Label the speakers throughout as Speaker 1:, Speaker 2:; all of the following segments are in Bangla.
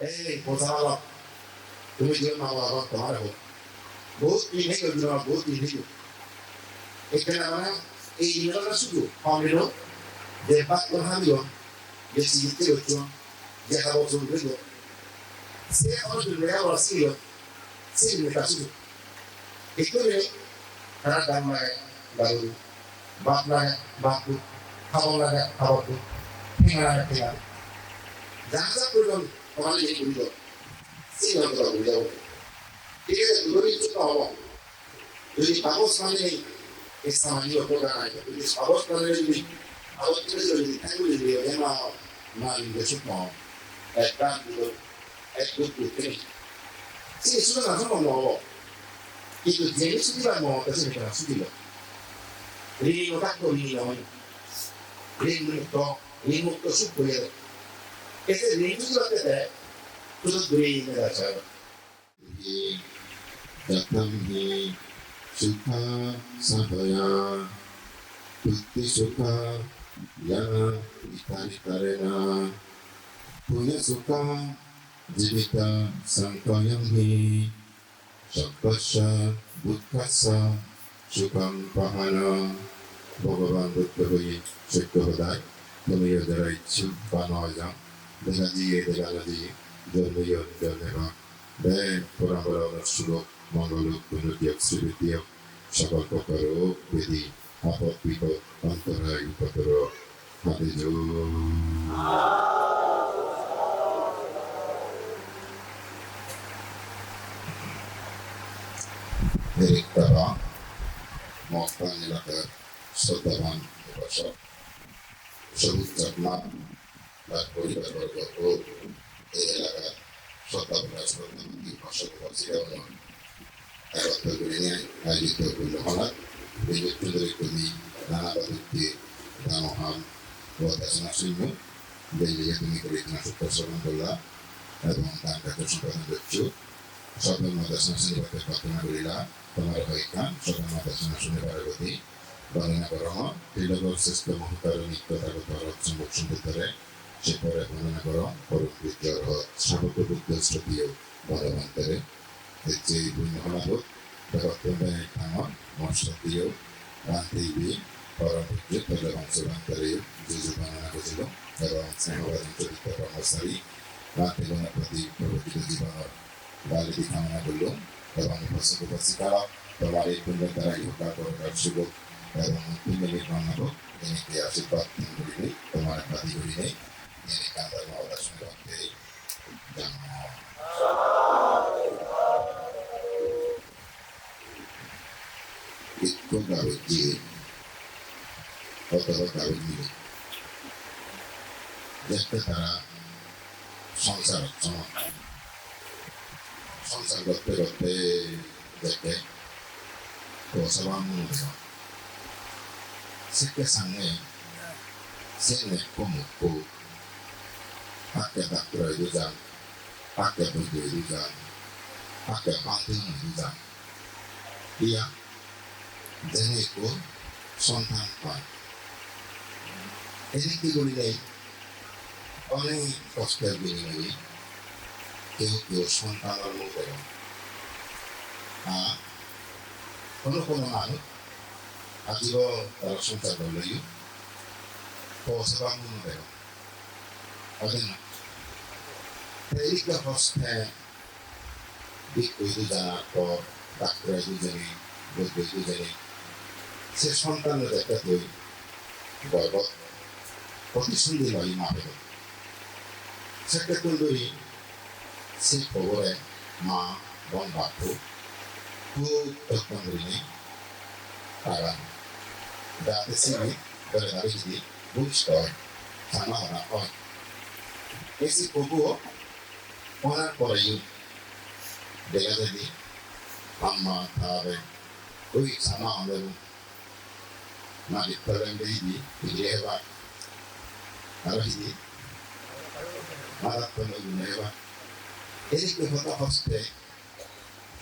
Speaker 1: এই বোঝালো তুমি যে মা বাবা তোমার হোক বহুত দিন হয়ে গেল বহুত হয়ে এখানে আমরা এই নিয়মটা শুধু কমিলো যে করে হামিও যে সিজিতে হচ্ছ যে খাব চলবে সে আমার আবার ছিল সে মেটা শুধু এখানে তারা দাম লাগে দারু বাপ লাগে বাপু খাব লাগে খাব ঠেঙা লাগে ঠেঙা যা যা করলাম তোমার এই বুঝলো সেই ভাবে বুঝাবো ঠিক আছে দুটোই ছোট হব যদি কাগজ মানে এই সামান্য উপকার হয় যদি কাগজ মানে যদি কাগজ করে যদি থাকবে যদি এমা না নিলে ছোট একটা দুটো এক দুটো তিন সেই শুনে না শোনো হব কিন্তু জেনে শুধু আর মমতা সেটা শুধু ঋণ ওটা করি নয় ঋণ মুক্ত ঋণ মুক্ত সুখ করে এতে ঋণ যদি হতে দেয় শুধু দুই ইমেল আছে
Speaker 2: Datang hi sukha sabaya Bukti sukha yana ikarena Punya sukha jivita sangkayam hi Sakasya bukkasa sukam pahana ভগবান বুদ্ধ হয়ে সত্য হদায় তুমি যারা ইচ্ছুক বা নয় যাও দেখা দিয়ে দেখা দিয়ে জন্মীয় জন্মের দেয় পরম্পরা সুলভ মঙ্গল পুনর্যোগ শ্রীবিদ্য সকল প্রকার বিধি আপদ বিপদ অন্তরায় উপতর হাতে তারা মস্তান এলাকার শ্রদ্ধাবান উপাসক সবুজ চাকমা তার পরিবারবর্গ ও এই এলাকার শ্রদ্ধাবান শ্রদ্ধাবান উপাসক উপাসিকাগণ একত্র করে নিয়ে আয়োজিত পূর্ণমালা বিদ্যুৎ কবি নানা রামহান ও দেশনা শূন্য বেলিয়ে তুমি করে কীটনাশক প্রশ্রবণ করলা এবং তার কাছে সম্পাদন করছ সকল মতাসনা শ্রীপথে প্রার্থনা করিলা তোমার সে বুদ্ধ শ্রুতিও বলবন্তরে যে পুণ্য হলাভূত বক্তব্যে খামর মৎসতীয় রান্তিবি পরম পূজ্য তলে বংশবান্তরে যুজু বর্ণনা করেছিল এবং স্নেহবাদী কর্মচারী রাতে গণপতি প্রবর্তিত জীবনের বালিটি কামনা করল এবং উপস্থিত উপস্থিতারা তোমার এই পুণ্যের দ্বারা ইহকার করবার সুযোগ এবং পুণ্যের কামনা হোক আশীর্বাদ তিনি কান্দার মহদা শুনে ভক্তে জন্ম বিক্ষোভ কাগজ দিয়ে অথবা কাগজ মিলে দেখতে তারা সংসার চমৎকার সংসার করতে করতে দেখে কৌশলবান Sike sange sene komuko pakai bakro itu jam pakai baju itu jam pakai banting itu jam dia জেনেকো সন্ধান পায় এদিক কি বলিলে অনেক কষ্টের বিনিময়ে কেউ কেউ সন্তান জন্ম করে আর কোনো কোনো মানুষ আজিব তার সংসার করলেই পৌঁছাবা মনে দেয় ওদের না এইদিকে হস্তে দিক কইতে জানার পর ডাক্তার দুজনে বলবে দুজনে সে সন্তানের একটা তুই গর্বত প্রতিশ্রুতি নয় মা পেল সেটা তুলদুরি সে খবরে মা এবং বাপু খুব যত্ন করে নেই তারা যাতে সিমি ধরে ধরে যদি বুঝতে হয় হওয়া হয় এসে তবুও ওনার পরেই দেখা যদি আম্মা তাহলে ওই জানা আমাদের na diferente hivi ileva mara hivi mara kono ileva ili kuhota hoste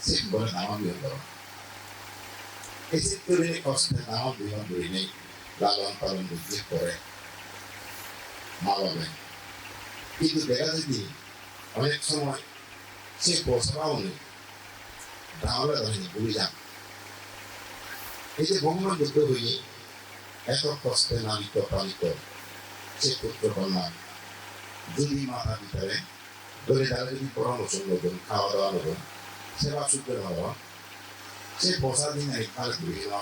Speaker 2: simbol nama biyo isi turini hoste nama biyo ini lawan paling jadi
Speaker 1: অনেক সময় সে পৌঁছাও নেই। তাহলে ধরেনি যান এই যে ভগবান বুদ্ধ হয়ে এত কষ্টে নালিত পালিত সে পুত্র কন্যা যদি মাথা ভিতরে ধরে তারা যদি পরামর্শ নেবেন খাওয়া দাওয়া নেবেন সেবা শুদ্ধ হওয়া, সে বসা দিন এক কাল ঘুরে নেওয়া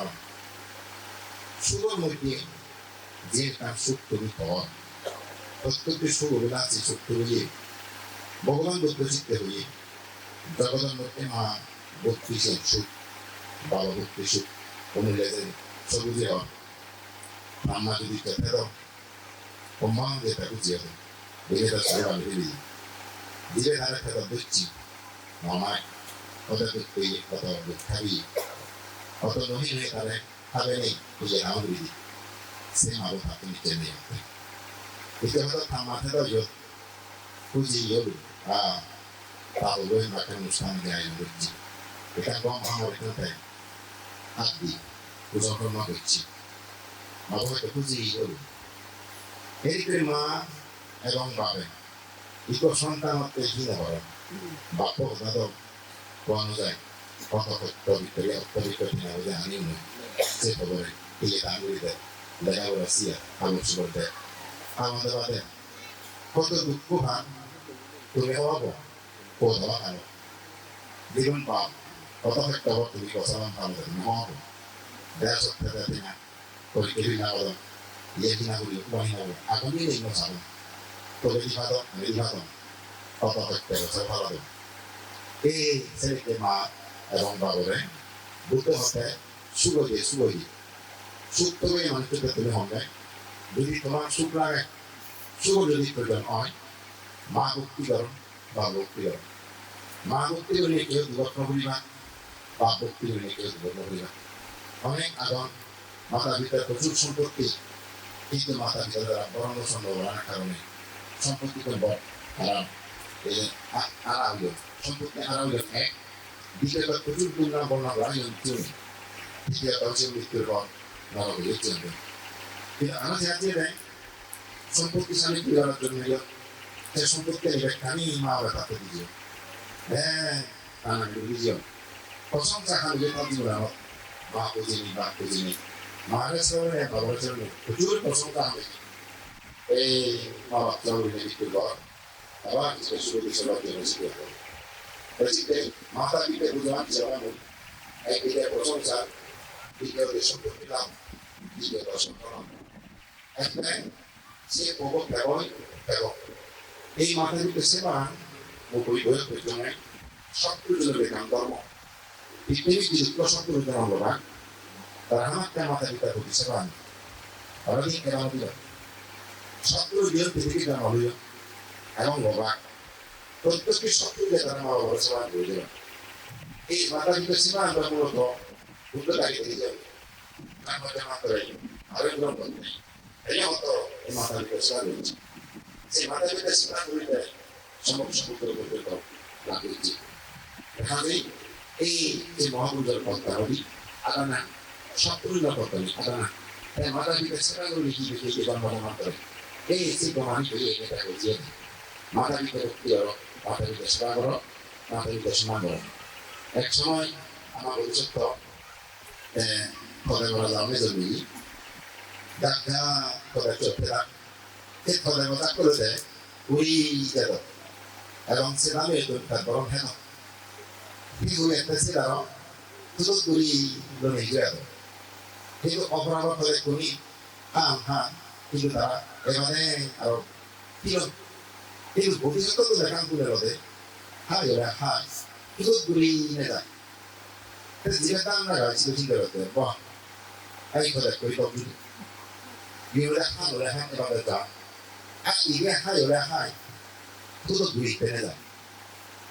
Speaker 1: সুগর মধ্যে যে তার সুখ তুমি পাওয়া, প্রত্যেকটি সুখ অভিলাষী সুখ তুমি ভগবান বুদ্ধ চিত্তে হয়ে জগতের মধ্যে মা বত্রিশের সুখ বাবা ভক্তি সুখ অনুযায়ী সবুজে হন রান্না যদি খেতে দাও কম্বাং যে তাকে জিয়া দেয় দেখে তার সবাই আমি ফিরি দিলে তারা খেতে দিচ্ছি মামায় ওদের দেখতে কত খাবি কত নহি হয়ে তারা খাবে নেই বুঝে আমার বিধি সে মারো থাকে নিচে নেই itu kata tamat itu yo puji yo ah tahu gue makan musang gaya yang berji kita gua mau itu teh abdi udah pernah mau berji mau itu puji yo এই মা এবং বাপে ইকো সন্তান হতে হিনা করে বাপ দাদা কোয়ানো যায় কত ভিতরে পবিত্র হিনা হয়ে আনি সে খবরে এই দেয় দেখা বলে সিয়া আলোচনা দেয় আমাদের বাদে কত দুঃখ ভাগ তুমি হওয়াবো ও দেওয়া কেন দ্বিগুণ পাপ কত একটা হওয়ার তুমি বসালাম ভালো তুমি হওয়াবো দেড় সপ্তাহ দেড় না করি কেবি না বলো ইয়ে কিনা বলি উপায় না বলো আগুন নিয়ে নিয়ে সাবো তবে দিফাদ দিফাদ কত একটা বছর ভালো দেবো এই ছেলেকে মা এবং বাবুরে দুটো হতে শুভ দিয়ে শুভ দিয়ে সুখ তবে মানুষকে তুমি হবে যদি তোমার সুখ মা ভক্তি করো বা ভক্তি করো মা ভক্তি করলে কেউ দুর্ঘটন করিবা বা ভক্তি করলে কেউ দুর্ঘটন করিবা অনেক আগুন মাতা পিতার প্রচুর সম্পত্তি, কিন্তু মাতা পিতা দ্বারা বরণ সম্ভব হওয়ার কারণে সম্পত্তি করব হারাম। এই যে হারা হইল সম্পত্তি হারা হইল এক দ্বিতীয়ত প্রচুর গুণা বর্ণনা হইল তুমি তৃতীয়ত হচ্ছে মৃত্যুর পর নরক চলবে কিন্তু আমাদের হাতে সম্পত্তিশালী পরিবারের জন্য এলো সে সম্পত্তি এলে কানি মা বাবা তাকে দিয়ে হ্যাঁ কানা বুঝিও প্রশংসা খান যে তার জীবন আমার মা বুঝিনি বা বুঝিনি মায়ের সঙ্গে বাবার সঙ্গে প্রচুর প্রশংসা হবে। এই মা বাচ্চা বলে মৃত্যুর পর আবার কিছু শুরু সেবা দিয়ে শিখে হবে এদিকে মাতা পিতা বুঝলাম যেমন একদিকে প্রশংসা, দ্বিতীয়তে সম্পত্তি লাভ দ্বিতীয়ত সম্পন্ন একটাই সে বহু ব্যবহার ব্যবহার এই মাথার ভিতরে সেবা ও পরিবহন পেছনে সবকিছু বেকাম ধর্ম পৃথিবীর যুক্ত সবকিছু ধর্ম বা তারা আমাকে মাথা পিতা প্রতি সেবা আনে তারা দিন কেন দিল সবগুলো দিন পৃথিবীর কেন হইল এবং বাবা। প্রত্যেকটি সবকিছু তারা মা বাবার সেবা করে দিল এই আমরা মতো পিতা সেবা রয়েছে সেই মাথা পিতা সেবা করিতে সমস্ত সমুদ্র পর্যন্ত লাগিয়েছে এখানে এই যে মহাপুজোর পদ্মা নদী আদানা সবগুলো পদ্মা নেই আদানা তাই মাথা পিতা সেবা করে লিখি লিখে যে জন্মগ্রহণ করে এই যে প্রমাণ করে এটা করছে মাথা পিতা ভক্তি করো মাথা পিতা সেবা করো মাথা পিতা সম্মান করো এক সময় আমার ভবিষ্যৎ পদে বলা যাবে জমি দেখা পদে চলতে থাক ঠিক ফলের মতো করে দেয় ওই গেল এবং সেভাবে তার বরং হেন। কিন্তু একটা ছেলের তুলো করি লড়ে গেল। কিন্তু অপরাধ করে করি হ্যাঁ হ্যাঁ কিন্তু তারা এখানে আরও কিলো কিন্তু ভবিষ্যতে তো দেখান তুলে রবে হ্যাঁ এরা হ্যাঁ তুলো করি নেতা যেটা আমরা গাড়ি চিন্তা করতে বাহ এই কথা করি কবি 爱里面还有人爱，都是属于别人的。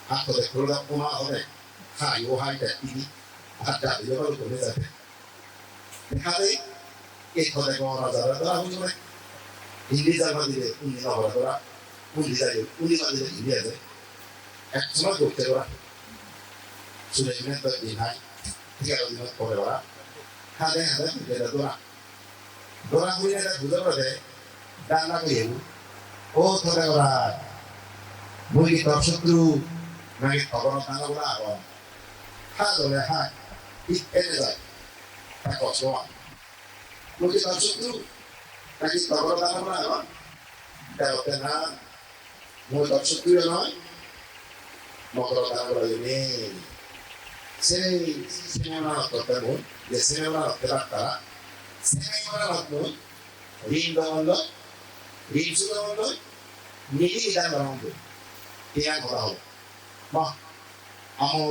Speaker 1: 他可能可能我妈好歹，他有他的弟弟，他家里有那个国内的，他的一头的光那咋了？那为什么？你理解吗？你的，你那好了，对吧？不理解就不理解就理解的，哎，什么都对吧？所以呢，对你来，第二个呢，过来吧，他的他的理解的对吧？对吧？我现在负责的，当那个业务。o toda ora muli top sutru mai pagona tanga ora ora ha do le ha ik ele da ta ko so muli top sutru নাকি তখন তার আমরা এখন দেওয়াতে না মূল দর্শক প্রিয় নয় মকর তার আমরা নেই সেই সিনেমা করতে যে সিনেমা করতে রাখতারা সিনেমা রাখতো ঋণ দেওয়া বীজগুলোই মিলি ইদান বানাবো ধ্যান করা হলো। বাহ আমো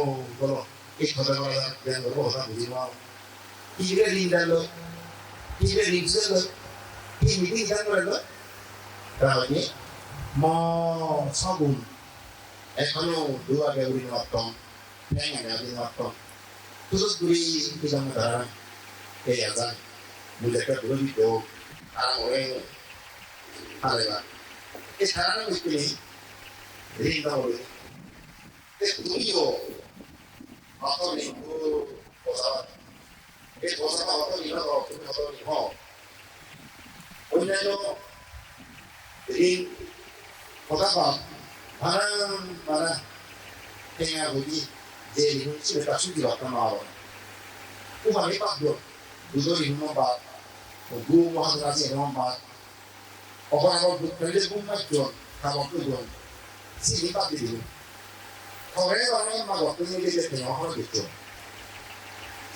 Speaker 1: বলো এই কথা বলা ধ্যান করব কথা বুঝি বাবু টিভে লিঙ্ক আনলো টিভে লিঙ্ক আনলো টিভি মিটিং ইদান করল তাহলে ম সগুন এখনও দুয়া বেগুড়ি নর্তম ঠ্যাং বেগুড়ি নর্তম তুলসগুড়ি বিজাম ধারণ এই আজান বুঝে একটা দুরবি তো আর ওরে Allora, che saranno questi rinnovati? Io, ma poi mi cosa e cosa ma poi io ho come cosa mi ho. Ognuno rin cosa fa? Mana mana tenga così dei non si fa su di la mano. Come mi fa due? Due in un bar. Due quadrati in un bar. Ọgọrùn-ún ọdún pẹ̀lú àwọn tó gbọ́n sí nípa bìbí. Ọ̀rẹ́ ọ̀rẹ́ máa wà pé nílé ṣe tẹ̀yàn ọ̀hún ètò.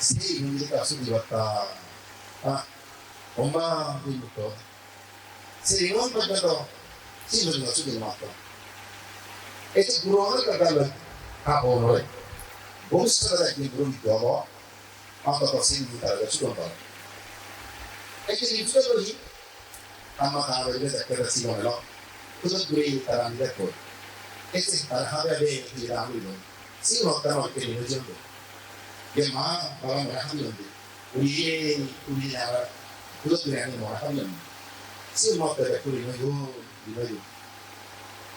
Speaker 1: Sí ìlú nípa sóbi bàtà ọmọ olùkọ́. Sì ìlú ń gbẹgbẹ lọ sí ìlú ìlú sóbi bàtà. Ètò ìgboro ọ̀rẹ́ gbẹgbẹ lọ àbọ̀ ọ̀rẹ́. Òun sọ̀rọ̀ ẹ̀gbẹ́ ìgboro ìgbọ̀wọ́. Wọ́n kọ̀kọ̀ sí ìlú ìtàlẹ̀ sóbi bàtà. Ẹ̀kẹ́ ìfúnṣẹ́ lóyún. amma ka ba ida ka da siwa lo kuma gure tara ni da ko ese tara ha ba be ni da mu lo si wa ka wa ke ni jo do ye ma ba wa ra han lo de uye uye da wa kuma gure ni wa han lo si wa ka da ko ni yo ni yo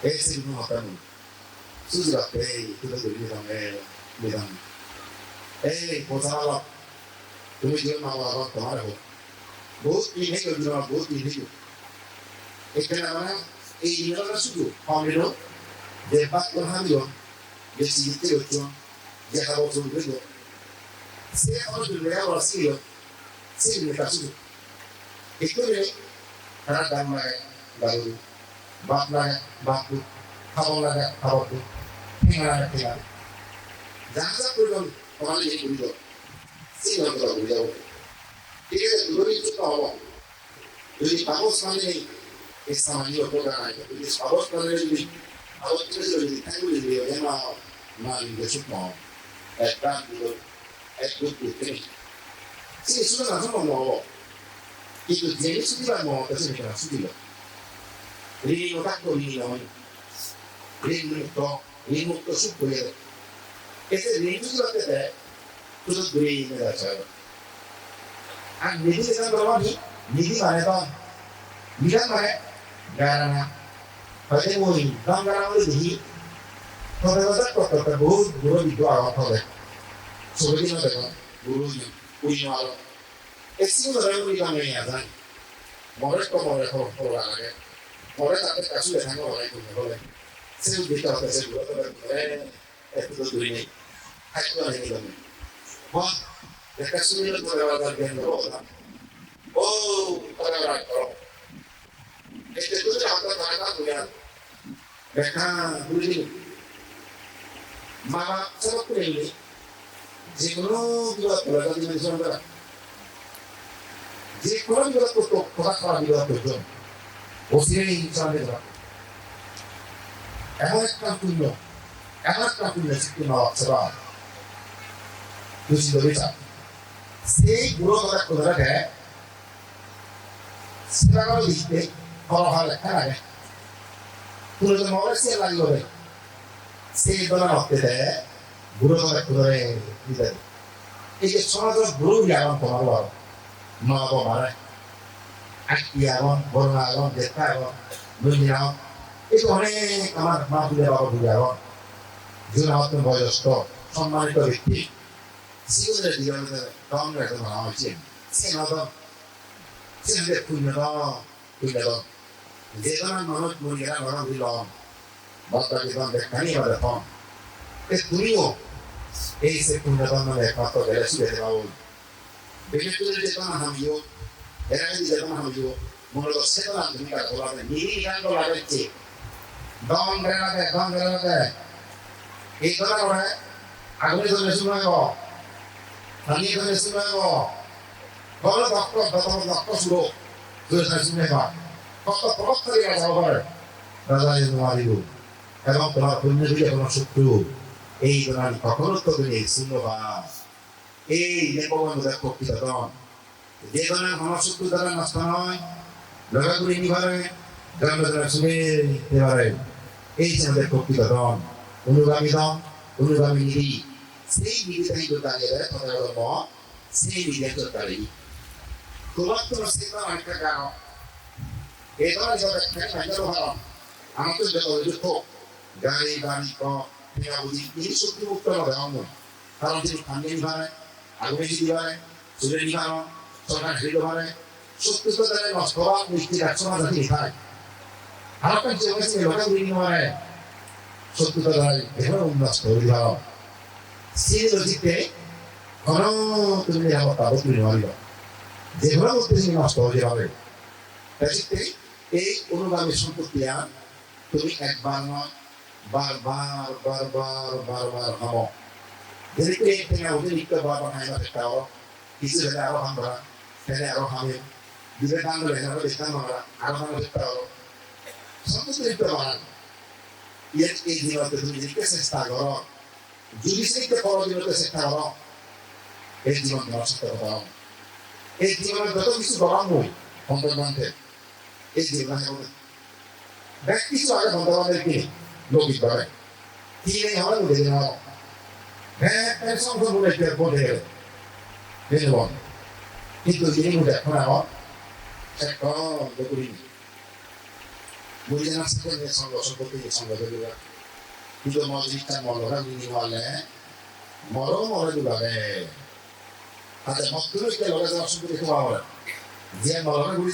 Speaker 1: ese ni wa ka ni su da pe kuma gure ni da me ni da eh ko ta wa তুমি যে মা বাবা তোমার হোক বহুত মিলে গেল বহুত মিলে গেল yo e ke na na e ni la su ko pa mi no de ba ko ha mi yo ye si te yo tu ya ha bo tu ni yo se o de le ya wa si yo si ni ta su e ko ne Kadang baru bak lagi baku, tu, tinggal lagi tinggal. Jangan sampai dulu orang ini dulu, si orang tu dulu. Dia dulu itu tahu. Jadi bagus sekali Islam ini berpegang aja. Jadi bagus sekali ini. Bagus sekali ini. Tapi ini dia mau mau ini semua. Edan dulu, edut dulu. Si sudah langsung mau itu jadi sudah mau kasih kita sudah ini otak tuh ini namanya ini to ini to suku ya ese ini itu sudah ada terus beri ini dah cara ah ini kita bawa ni ini mana tuh ini kan mana garana pada mau ini kan garana itu di pada masa kok kata guru guru itu awal tuh sebenarnya ada guru ini punya awal Esse não é o ligamento, Morrer como mejor por la que Morrer a pesca su de sangue morrer como mejor. Se un dito que se eh es durini. Hay que hacer eso. Va, es que su vida puede estar viendo rosa. Oh, para ver todo. Este tú ya está trabajando ya. Deja durini. Mama, Escritura está tratada mulher. Mercado, bonito. Mas, sabe por ele? Desenvolve a coisa da dimensão da. যে কোনো বিবাদ করতো কথা খারাপ বিবাদ করতো অসিরের ইনসানের বিবাদ এমন একটা পুণ্য এমন একটা পুণ্য সৃষ্টি নেওয়া ছাড়া বুঝিল বিচার সেই গুণগত কথাটাকে সেটা লিখতে করা হয়? লেখা লাগে তো মনে সে লাগল সেই দোলা রক্তে দেয় গুরু কথা খোদারে দিতে এই যে সমাজের গুরু জ্ঞান তোমার বড়? Mabo Mare, Akiawan, Bornawan, Detawan, Bunyawan, itu অনেক আমার মা তুলে বাবা তুলে এখন জীবন আমার বয়স্ক সম্মানিত ব্যক্তি। জীবনের জীবনের দম রেখে ধরা হয়েছে সিংহদম সিংহের পুণ্যদম পুণ্যদম যে কোনো মানুষ মরিয়া ধরা দিলম বাদবাকি দাম দেখানি বা দেখুন এ তুমিও এই সে পুণ্যবান মানে একমাত্র বেলা শুয়ে দেওয়া বিশেষ করে যেতাম হামিও এরা যদি যেতাম হামিও মূলত সেটা তুমি কাজ করাবে নিরি গান লাগাচ্ছে দম বেড়াতে দম বেড়াতে এই কথা করে আগুনে ধরে শুনাইব পানি ধরে শুনাইব বড় ডক্টর প্রথম ডক্টর শুরু। ধরে শুনাইব কত দিয়ে যাব পারে রাজা মারিব এবং তোমার পুণ্য দিলে কোনো শত্রু। এই তোমার কখনো তো তুমি শুনবা এই নেপবন্ধ দেখো তখন যে ধরনের মনশক্তি দ্বারা নষ্ট নয় লগাগুলি নিবারে গ্রাম দ্বারা শুনে নিবারে এই যে আমাদের প্রকৃত অনুগামী দন অনুগামী নিধি সেই নিধিটাই তো দাঁড়িয়ে দেয় কথা সেই নিধি তো দাঁড়িয়ে তোমার তো সেটা একটা কারণ। ধরনের যারা খেয়ে ভাইজারও ভালো আমার তো যত যুক্ত গাড়ি, বাড়ি, ক ঠেকা বুঝি, এই শক্তি মুক্ত হবে আমার কারণ তিনি খান্ডে নিভারে আগুনে নিভারে চুলে নিভারণ সরকার হিলো ভারে শক্তি তো তাদের নষ্ট হওয়া মিষ্টি একশো আছে খায় আর একটা যে হয়েছে লোকে উড়ি নিভারে শক্তি তো তাদের এখানে নষ্ট হয়ে দিভার সেই লজিতে কোন তুমি যেগুলো বস্তু নষ্ট হয়ে যাবে এই অনুগামী সম্পত্তি আর তুমি একবার নয় বারবার বারবার বারবার হব এই থেকে অতিরিক্ত বারবার খাই না একটা কিছু হলে আরও আমরা, ফেলে আরও দুটো দাম ধরে আরও দেখতাম আমরা আরও আমরা দেখতে পারো সমস্ত দেখতে পারেন এর এই দিনতে তুমি দেখতে চেষ্টা করো। যদি সেইতে করো দিনতে চেষ্টা করো, এই জীবন সাথে কথা এই জীবনের যত কিছু গরম বই অন্তর্বান্ধে এই জীবনে বেশ কিছু আগে বন্ধবান্ধব কি লোকিত করে কি নেই হবে বুঝে নেওয়া হ্যাঁ এর সংখ্যা বলে বলে গেলে। বুঝে বল কিন্তু যিনি বুঝে এখন আমার সে কম করি বুঝে না সে করে সঙ্গ সম্পত্তি সঙ্গ দেবে কিন্তু মজলিসটা মলরা মিনি বলে মরো মরে দিবারে আচ্ছা মস্তুরকে লগে যাওয়ার আমার যে মলরা ঘুরি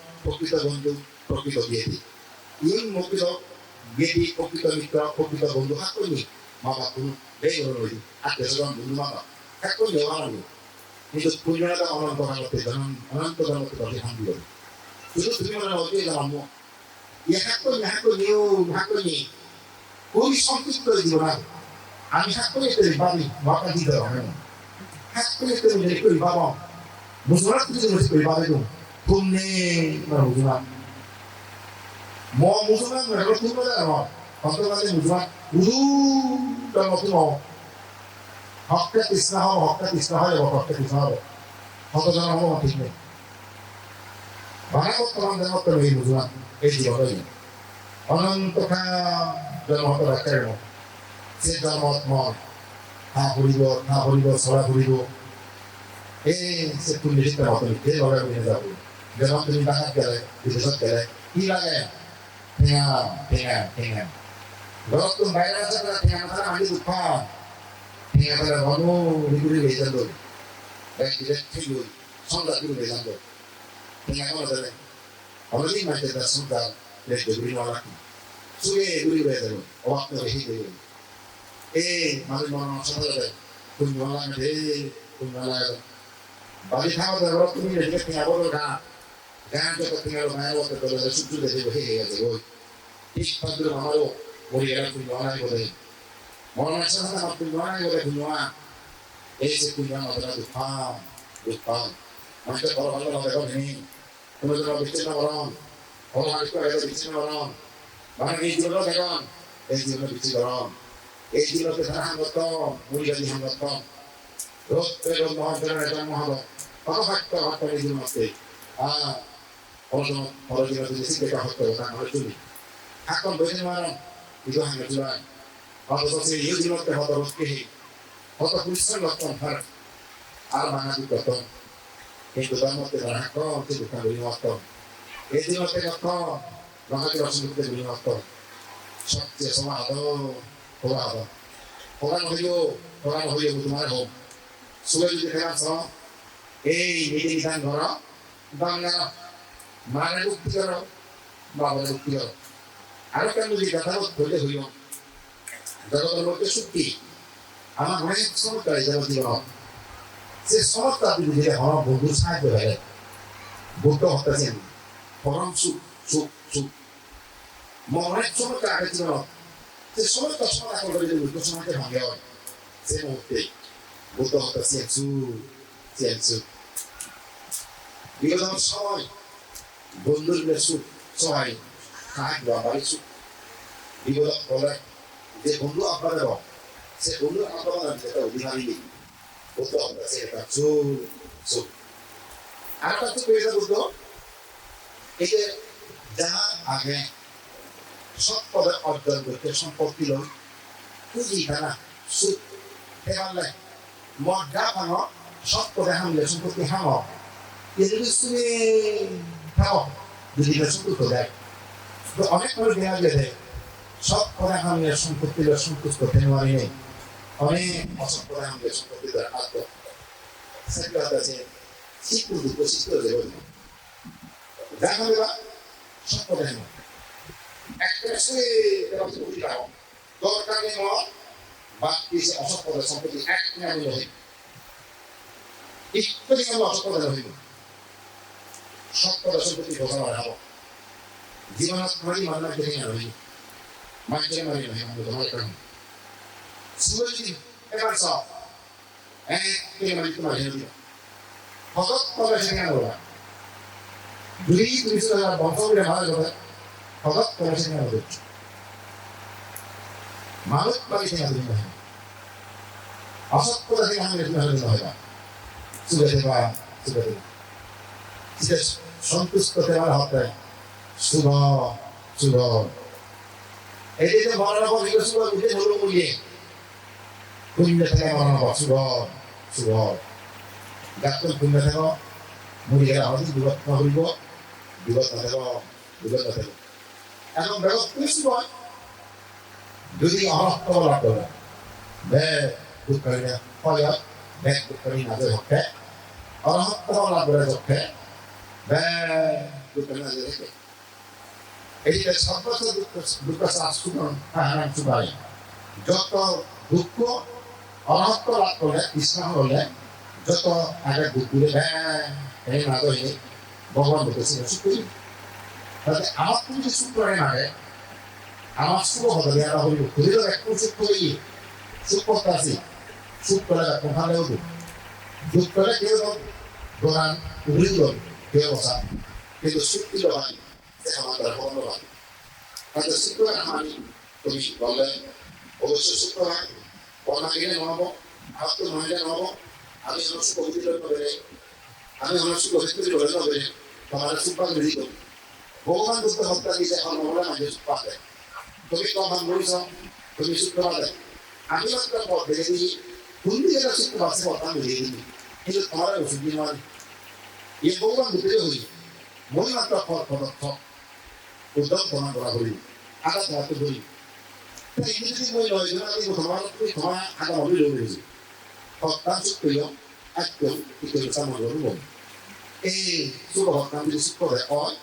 Speaker 1: প্রকৃত বন্ধু, প্রকৃত বিয়েটি এই প্রকৃত বিয়েটি প্রকৃত মিত্র, প্রকৃত বন্ধু, হাত করি মা বাপ কোনো বেগ হলো আত্মীয় স্বজন বন্ধু মা বাপ হাত করি নেওয়া কিন্তু পুণ্যটা অনন্ত জানান অনন্ত ভাগতে তাদের হান্দি করে শুধু তুমি মনে। হতে জানাম হাত করি হাত করি নিও হাত করি খুবই সংক্ষিপ্ত জীবন আমি হাত করে তৈরি ভাবি বাবা দিতে হবে হাত করে তৈরি বাবা। মুসলমান কিছু করি, বাবা তুমি তুমি মানে মুসলমান 뭐 무슨만 내가 두 거잖아 뭐 어떤 무슨 우두 나 무슨 뭐 학교 이스라하고 학교 이스라하고 학교 이스라하고 학교 전화 하고 맞겠네 বানাবো তোমার জন্য তো এই বুঝলাম এই জীবনে অনন্তকা জন্ম হতে রাখতে সে জন্ম মন হা ঘুরিব হা ঘুরিব সরা ঘুরিব এই সে তুমি লিখতে মতো লিখতে লড়াই করে যাবো তুমি ডাকাত গেলে বিদেশত গেলে কি লাগে tinggal, tinggal, tinggal. Tuh bayar aja kan tinggal sana mandi lupa. Tinggal pada kamu diberi bejan tuh. Baik tidak tidur, sonda dulu bejan tuh. Tinggal kamu ada. lagi. Kalau ini masih ada sonda, lihat diberi malah. Suge diberi bejan tuh. Waktu ini diberi. Eh, mari mau sonda ada. Kunjungan deh, kunjungan. Bagi tahu tinggal বলো না গান tinggal মায়া বলতে Tanto que primero me hago, pero de su de digo, hey, ya te voy. Y cuando lo hago, voy a ir a Puñuana y voy. Mona Chana, a Puñuana y voy a Puñuana. Ese Puñuana va a traer pan, el pan. Más que para hablar de con mí. Como se lo viste en Abraham. Como la escuela de viste en Abraham. Ono olabilir bize sikre haftalardan harcıyor. Hakkım benim varan ucu hangiler? Bazı sesi yüzyıllık bir hata rüzgâhı. Hata kulisler laktan har. Al bana bir laktan. Hiç dudağım yok ben hakkım ki dudağım benim laktan. Hiç yok ben hakkım. Bana bir laktan dudağım benim laktan. Şakti sama hata. Kova hata. Koran hıyıyor. Koran hıyıyor bu duvar hom. Suya gidiyor. Sana. Ey, neden giden gara? Bangla. Mana bukti karo, mana bukti karo. আরও কেন যদি কথা বলে হইল জগতের মধ্যে সত্যি। আমার অনেক চমৎকার যেমন জীবন। সে চমৎকার যদি যেটা আমার বন্ধুর সাহায্য হয় বুদ্ধ হতেছেন পরম সুখ সুখ সুখ। মন চমৎকার আগে জীবন। সে সময় এখন করে যদি বুদ্ধ সময়কে ভাঙে হয় সে মুহূর্তে বুদ্ধ হতেছেন সুখ চেন সুখ বিগত সময় বন্ধুর সুখ সহায় কাজ বাবারই সুখ বিগত বলে যে বন্ধু আপনাদের সে বন্ধু আপনার যেটা অধিকারী নেই বুদ্ধ হতেছে এটা চুল চুল আর একটা তো পেয়েছে বুদ্ধ এই যে যাহা আগে অর্জন করতে সম্পত্তি লই পুঁজি খানা সুদ হেমালে সম্পত্তি তুমি খাও যদি সম্পত্তি দেয়। তো অনেক মানুষ দেখা গেছে সব করে হামলে সম্পত্তি সন্তুষ্ট করতে পারি নেই। অনেক অসৎ করে হামলে সম্পত্তি আত্মহত্যা সেটা আছে? শিক্ষু দুঃখ শিক্ষু দেব দেখা দেবা সব করে হেন একটা সে সম্পত্তি এক আমি রহি ইত্যাদি করে সম্পত্তি বোঝা হব জীবনত মারি মান্না দেখে না è come. Si vuole dire, e va so. Eh, che mi dico Maria Dio. হঠাৎ করে সেখানে ওরা যদি তুমি যারা বংশ করে মারা যাবে হঠাৎ করে সেখানে ওদের মানুষ বাড়ি সেখানে দিন হয় অসৎ করে সেখানে দিন হয় না সুবে দেবা সুবে দেবা সেটা সন্তুষ্ট দেওয়ার হাতে শুভ শুভ এদিকে মরণব বিকশিত উঠে ধরো মুলিয়ে কুঞ্জে থেকে মরণব শুভ শুভ ডাক্তার কুঞ্জে থেকে মুড়ি গেলে আমাদের বিগত না হইব বিগত না বিগত না এখন বেগত কৃষ্ণ যদি অনর্থ লাভ করে বে দুঃখ করে হয় বে দুঃখ করে নাজে হচ্ছে অনর্থ লাভ করে হচ্ছে বে দুঃখ করে নাজে হচ্ছে এদিকে সর্বত্র দুঃখ দুঃখ চুবাই যত দুঃখ অনর্থ লাভ করলে হলে যত আগে ঘুরে এই না হয়ে ভগবান সুখ তাহলে আমার তুমি যে সুখ করে না আমার সুখ হবে দেওয়া হইল খুঁজে একটু সুখ করে সুখ করতে আসি। সুখ করে দেখো ভালো দুঃখ। দুঃখ করে কেউ দোকান উড়ি দোল কেউ বসা কিন্তু সুখ দিল ভাই আমাদের বন্ধ হয় হয়তো শুক্রবার আমি তুমি বললে অবশ্যই শুক্রবার বর্ণা গেলে নব আহত মহিলা নব আমি আমার সুখ অভিযোগ নবে আমি আমার সুখ অভিযোগ করে নবে তোমার সুপার মিলি করি ভগবান বুদ্ধ হত্যা দিতে আমার মনে মাঝে পাবে তুমি কম বলিস তুমি শুক্রবার দেয় আমি একটা পথ দেখে দিই কোন দিকে শুক্রবার সে কথা মিলিয়ে দিই কিন্তু তোমার ওষুধ দিয়ে মানে পদক্ষেপ উদ্যোগ প্রমাণ করা হইল আঘাত মারতে হইল তাই ইংরেজি বই নয় তোমার তোমার আগা মনে রয়েছে হত্যা চুক্তি একদম ইকুয়াল সামনে রইল এই শুভ হত্যা যদি শিক্ষক হয়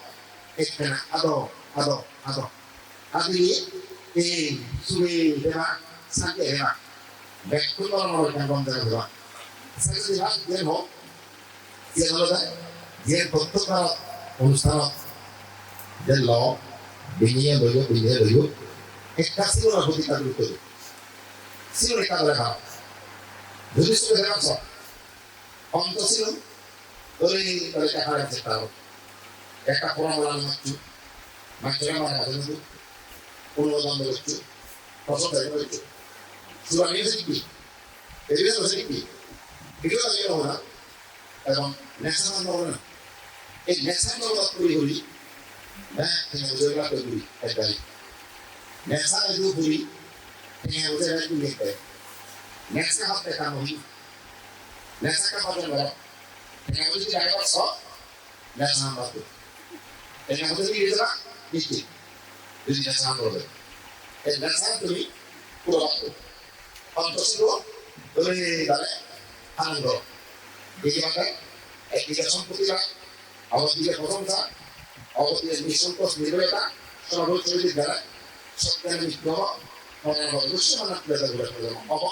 Speaker 1: এখানে আদো আদো আদো। আদি এই সুবে দেবা সাথে দেবা ব্যাকুল করার একটা বন্ধ দেবা সাথে দেবা যে হোক যে যে প্রত্যেক অনুষ্ঠানত del law, viniendo yo, viniendo yo, es casi una política de ustedes. Si no está alejado. যদি শুনে রাখছ অন্ত ছিল ওই তাহলে টাকা রাখতে পারো একটা বলার মাত্র মাত্রে আমার মাঝে মধ্যে অনুমোদন করছ পছন্দ করছ সুরা নিয়ে শিখবি তো শিখবি এগুলো আমি না এবং ন্যাশনাল নেব না e mensagem do Puri né? Tem o Zé Gato Puri, é daí. Mensagem do Puri, tem o Zé Gato Puri, é Nessa rota está morrendo. Nessa capa da mulher. Tem o Zé Gato só, nessa rota. Tem o Zé Gato lá, isto. Ele já sabe o É nessa Puri, por lá. অন্তস্থ ধরে গেলে আনন্দ দেখি মাথায় একদিকে সম্পত্তি রাখ অবদিকে প্রশংসা অবদিকে নিঃসন্তোষ নির্ভয়তা সর্বোচ্চরিত দ্বারা সত্যের অব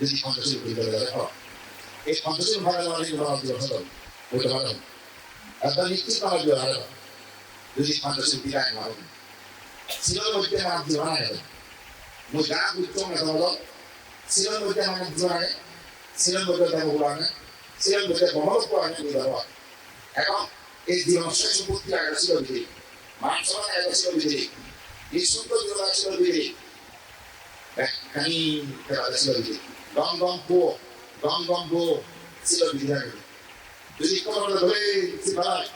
Speaker 1: যদি সন্তোষী পরিচয় দেবে এই সন্তোষী ভালো অনেক ভালো হলো বলতে পারেন। একবার নিশ্চিত ভালো হলো যদি সন্তোষী বিদায় না হবে ছিল মধ্যে নাম দিবা না হবে Mudar itu nggak tahu Silang betul mana jualnya, silang betul tak bulannya, silang betul bohong bulannya eh mangsa ada silang biji, di suntuk juga ada silang biji. Eh, kami tidak ada silang biji. Gong gong bu, gong gong bu, silang biji lagi. Jadi kalau ada boleh si balai,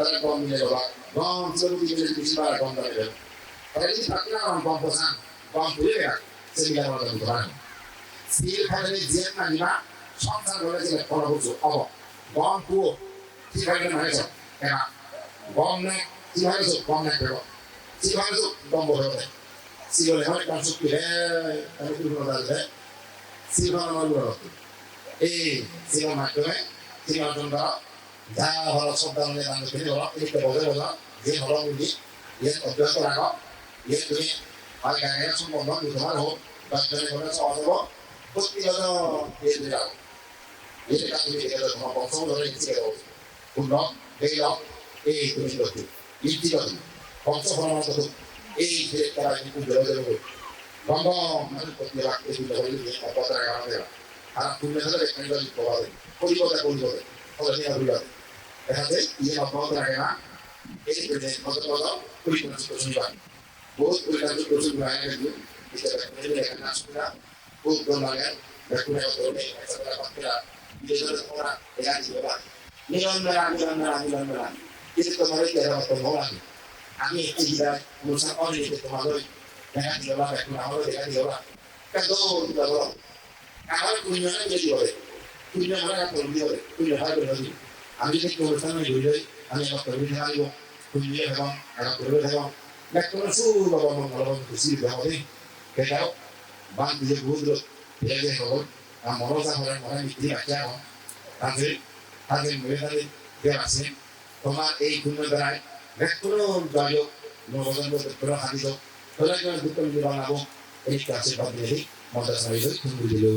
Speaker 1: tak gong ini loh, gong silang biji jadi si balai gong tak ada. Kalau ini tak kena orang gong bosan. Computer seminar মতো করতে পারেন স্টিল ফ্যামিলি জেন না নিবা সংসার ফলো করছ অব গম পুয়ো কি ভাবে মানেছ এরা গম নে কি ভাবেছ গম নে করো কি ভাবেছ গম বড় হবে সিগলে হয় কাজ কি হে আমি কি বলতে আছে সিগল মাল বড় এই সিগল মাধ্যমে সিগল তোমরা যা ভালো শব্দ মানে আমি তুমি বলো এই তো বলে বলো যে হলো মুদি ইয়ে অভ্যাস রাখো ইয়ে তুমি Magkaya sumunod dito man ho. Basta na ko na sa ano Tapos pila na pwede na. Ito ka tumi ka sa mga eh. Eh ko ta kuli ko. Ko niya ruya. Kaya iyan ako sa kanya. Eh pwede ko to. Kuli ko na sa kanya. বহুত পরিণাম প্রচুর মায়া গেছে এটা এখানে বহুত মায়া দেখুন করবে একটা পাত্রা বিশেষ করে এরা জীবন apa akan berusaha Nakuna su baba mo ngalaw ko si ba ko ke daw ban di budro ya de ko a morosa hora mora mi মহিলাদের kya আছেন, তোমার এই গুণ দ্বারাই ব্যাকুল গায় নবগণ পুরো হাদিস তোরা যেন দুটো বানাবো, এই কাছে বাদ দিয়ে বুঝলো